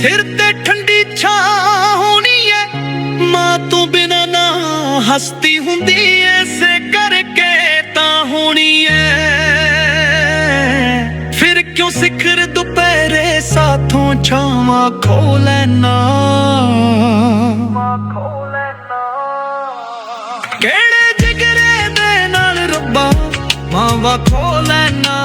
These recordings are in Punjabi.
ਸਿਰ ਤੇ ਠੰਡੀ ਛਾਂ ਹੋਣੀ ਐ। ਮਾਂ ਤੋਂ ਬਿਨਾ ਨਾ ਹਸਤੀ ਹੁੰਦੀ ਐਸੇ ਕਰਕੇ ਤਾਂ ਹੋਣੀ ਐ। ਫਿਰ ਕਿਉਂ ਸਿਖਰ ਦੁਪਹਿਰੇ ਸਾਥੋਂ ਛਾਵਾਂ ਖੋ ਲੈਣਾ ਕਿਹੜੇ ਜਿਗਰੇ ਦੇ ਨਾਲ ਰੱਬਾ ਮਾਵਾ ਖੋ ਲੈਣਾ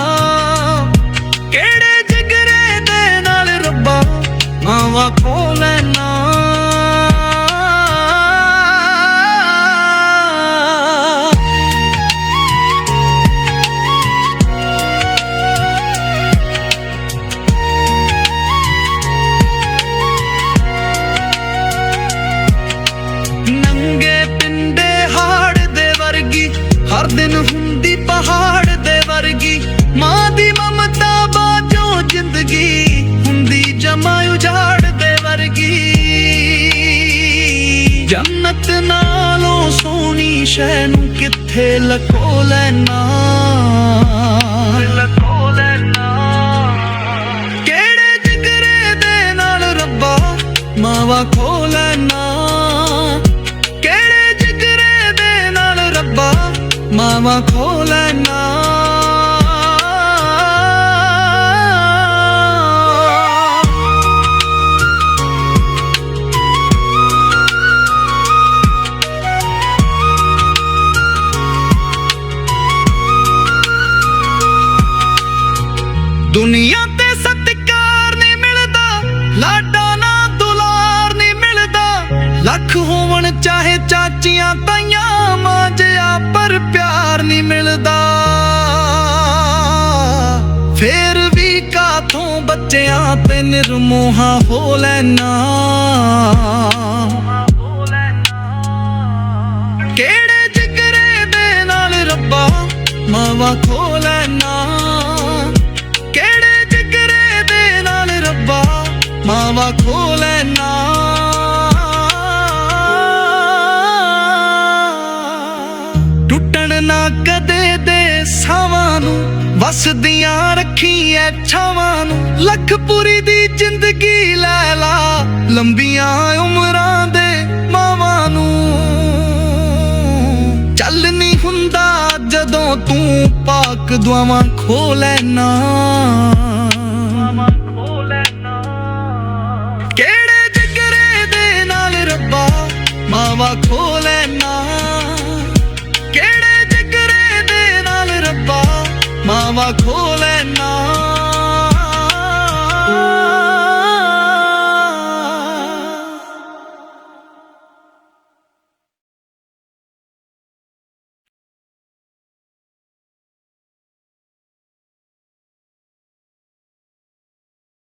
ਹਰ ਦਿਨ ਹੁੰਦੀ ਪਹਾੜ ਦੇ ਵਰਗੀ। ਮਾਂ ਦੀ ਮਮਤਾ ਬਾਝੋਂ ਜ਼ਿੰਦਗੀ ਹੁੰਦੀ ਜਮਾ ਉਜਾੜ ਦੇ ਵਰਗੀ। ਜੰਨਤ ਨਾਲੋਂ ਸੋਹਣੀ ਸ਼ੈ ਨੂੰ ਕਿੱਥੇ ਲਕੋ ਲੈਣਾ ਲਕੋ ਲੈਣਾ ਕਿਹੜੇ ਜਿਗਰੇ ਦੇ ਨਾਲ ਰੱਬਾ? ਮਾਵਾ ਖੋ ਮਾਵਾ ਖੋ ਦੁਨੀਆ ਤੇ ਸਤਿਕਾਰ ਨਹੀਂ ਮਿਲਦਾ, ਲਾਡਾ ਨਾ ਦੁਲਾਰ ਨਹੀਂ ਮਿਲਦਾ। ਲੱਖ ਹੋਵਣ ਚਾਹੇ ਚਾਚੀਆਂ ਤਾਈਆਂ ਮਿਲਦਾ। ਫੇਰ ਵੀ ਕਾਥੋਂ ਬੱਚਿਆਂ ਤੇ ਨਿਰਮੋਹਾ ਹੋ ਲੈਣਾ। ਕਿਹੜੇ ਜਿਗਰੇ ਦੇ ਨਾਲ ਰੱਬਾ ਮਾਵਾ ਖੋ ਲੈਣਾ। ਕਿਹੜੇ ਜਿਗਰੇ ਦੇ ਨਾਲ ਰੱਬਾ ਮਾਵਾ ਖੋ ਲੈਣਾ। ਵਸਦੀਆਂ ਰੱਖੀ ਐ ਛਾਵਾਂ ਨੂੰ, ਲੱਖਪੁਰੀ ਦੀ ਜ਼ਿੰਦਗੀ ਲੈ ਲਾ ਲੰਬੀਆਂ ਉਮਰਾਂ ਦੇ ਮਾਵਾਂ ਨੂੰ। ਚੱਲ ਨਹੀਂ ਹੁੰਦਾ ਜਦੋਂ ਤੂੰ ਪਾਕ ਦੁਆਵਾਂ ਖੋ ਲੈਣਾ ਕਿਹੜੇ ਜਿਗਰੇ ਦੇ ਨਾਲ ਰੱਬਾ, ਮਾਵਾ ਖੋ ਰੱਬਾ ਮਾਵਾ ਖੋ ਲੈਣਾ